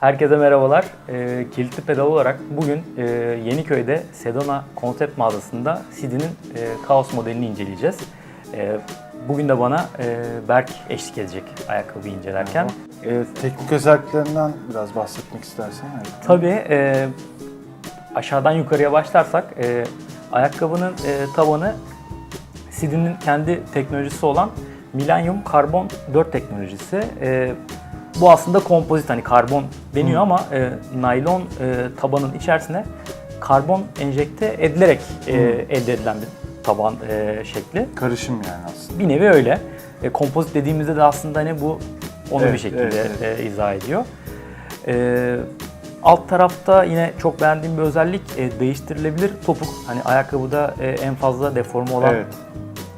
Herkese merhabalar. Ee, kilitli pedal olarak bugün e, Yeniköy'de Sedona konsept mağazasında Sidi'nin e, Kaos modelini inceleyeceğiz. E, bugün de bana e, Berk eşlik edecek ayakkabıyı incelerken. Ee, teknik özelliklerinden biraz bahsetmek istersen. Evet. Tabii e, aşağıdan yukarıya başlarsak e, ayakkabının e, tabanı Sidi'nin kendi teknolojisi olan Millennium Carbon 4 teknolojisi. E, bu aslında kompozit hani karbon deniyor ama e, naylon e, tabanın içerisine karbon enjekte edilerek e, elde edilen bir taban e, şekli. Karışım yani aslında. Bir nevi öyle. E, kompozit dediğimizde de aslında hani bu onu Evet, bir şekilde evet, e, izah ediyor. E, alt tarafta yine çok beğendiğim bir özellik e, değiştirilebilir topuk. Hani ayakkabıda e, en fazla deforme olan Evet.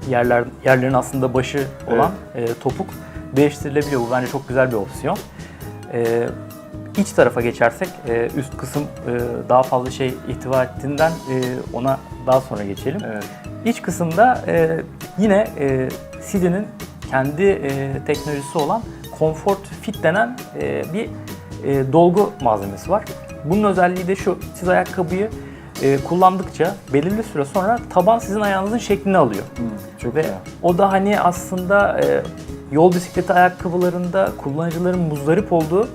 yerler yerlerin aslında başı olan e, topuk değiştirilebiliyor. Bu bence çok güzel bir opsiyon. E, iç tarafa geçersek e, üst kısım e, daha fazla şey ihtiva ettiğinden e, ona daha sonra geçelim. Evet. İç kısımda e, yine e, Sidi'nin kendi e, teknolojisi olan Comfort Fit denen e, bir e, dolgu malzemesi var. Bunun özelliği de şu, siz ayakkabıyı e, kullandıkça belirli süre sonra taban sizin ayağınızın şeklini alıyor. Hı, çok Ve güzel. o da hani aslında e, yol bisikleti ayakkabılarında kullanıcıların muzdarip olduğu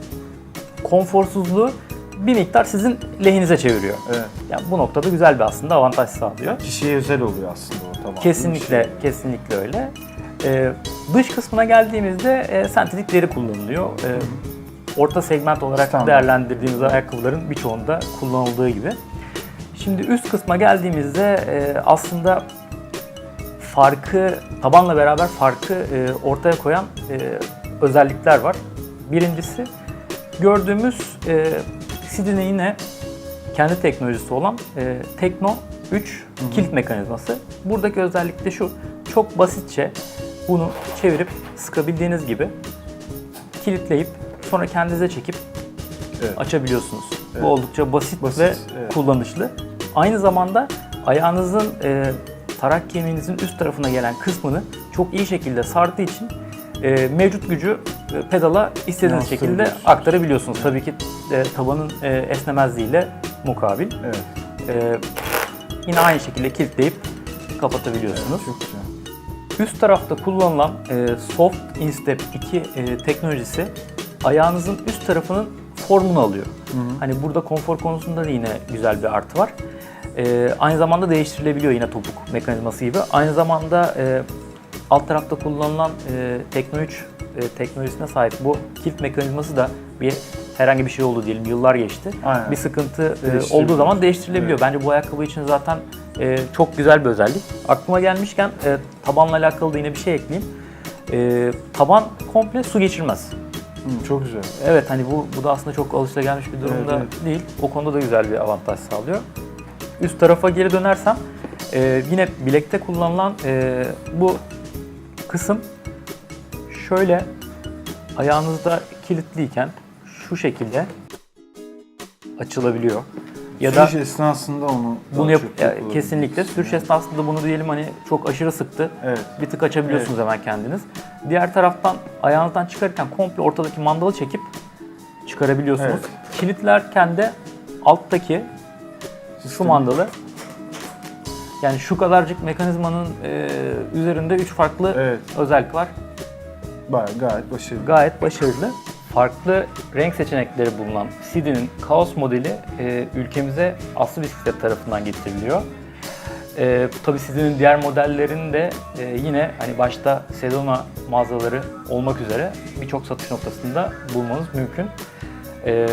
konforsuzluğu bir miktar sizin lehinize çeviriyor. Evet. Yani bu noktada güzel bir aslında avantaj sağlıyor. Kişiye özel oluyor aslında o tamam. Kesinlikle, kesinlikle öyle. Ee, dış kısmına geldiğimizde e, sentetik deri kullanılıyor. Ee, orta segment olarak Standart. değerlendirdiğimiz ayakkabıların birçoğunda kullanıldığı gibi. Şimdi üst kısma geldiğimizde e, aslında farkı, tabanla beraber farkı e, ortaya koyan e, özellikler var. Birincisi gördüğümüz e, Sidi'nin yine kendi teknolojisi olan e, Tekno 3 kilit mekanizması. Buradaki özellik de şu, çok basitçe bunu çevirip sıkabildiğiniz gibi kilitleyip sonra kendinize çekip Evet. açabiliyorsunuz. Evet. Bu oldukça basit, Basit, ve evet. kullanışlı. Aynı zamanda ayağınızın e, tarak kemiğinizin üst tarafına gelen kısmını çok iyi şekilde sardığı için e, mevcut gücü e, pedala istediğiniz şekilde Yansıtabiliyorsunuz. aktarabiliyorsunuz. Tabii ki e, tabanın e, esnemezliğiyle mukabil. Evet. E, yine aynı şekilde kilitleyip kapatabiliyorsunuz. Çok güzel. Üst tarafta kullanılan e, Soft Instep 2 e, teknolojisi ayağınızın üst tarafının formunu alıyor. Hani burada konfor konusunda da yine güzel bir artı var. E, aynı zamanda değiştirilebiliyor yine topuk mekanizması gibi. Aynı zamanda e, alt tarafta kullanılan e, Tekno 3 e, teknolojisine sahip bu kilit mekanizması da bir herhangi bir şey oldu diyelim yıllar geçti. Aynen. Bir sıkıntı e, olduğu zaman değiştirilebiliyor. Bence bu ayakkabı için zaten e, çok güzel bir özellik. Aklıma gelmişken e, tabanla alakalı da yine bir şey ekleyeyim. E, taban komple su geçirmez. Hı, çok güzel. Evet hani bu, bu da aslında çok alışılagelmiş bir durumda Evet, evet. değil. O konuda da güzel bir avantaj sağlıyor. Üst tarafa geri dönersem e, yine bilekte kullanılan e, bu kısım şöyle ayağınızda kilitliyken şu şekilde açılabiliyor. Ya da Sürüş esnasında onu bunu yap ya, kesinlikle sürüş esnasında bunu diyelim hani çok aşırı sıktı. Evet. Bir tık açabiliyorsunuz hemen kendiniz. Diğer taraftan ayağınızdan çıkarırken komple ortadaki mandalı çekip çıkarabiliyorsunuz. Evet. Kilitlerken de alttaki şu mandalı yani şu kadarcık mekanizmanın e, üzerinde üç farklı Evet. özellik var. Bayağı gayet başarılı. Gayet başarılı. Farklı renk seçenekleri bulunan Sidi'nin Kaos modeli e, ülkemize Aslı Bisiklet tarafından getiriliyor. E, tabii Sidi'nin diğer modellerinin de e, yine hani başta Sedona mağazaları olmak üzere birçok satış noktasında bulmanız mümkün. E,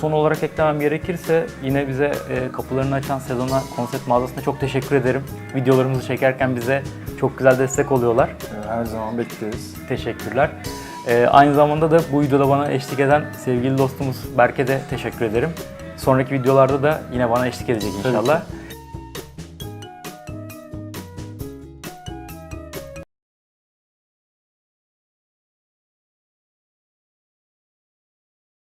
son olarak eklemem gerekirse yine bize e, kapılarını açan Sedona konsept mağazasına çok teşekkür ederim. Videolarımızı çekerken bize çok güzel destek oluyorlar. Her zaman bekleriz. Teşekkürler. Ee, aynı zamanda da bu videoda bana eşlik eden sevgili dostumuz Berk'e de teşekkür ederim. Sonraki videolarda da yine bana eşlik edecek inşallah. ki.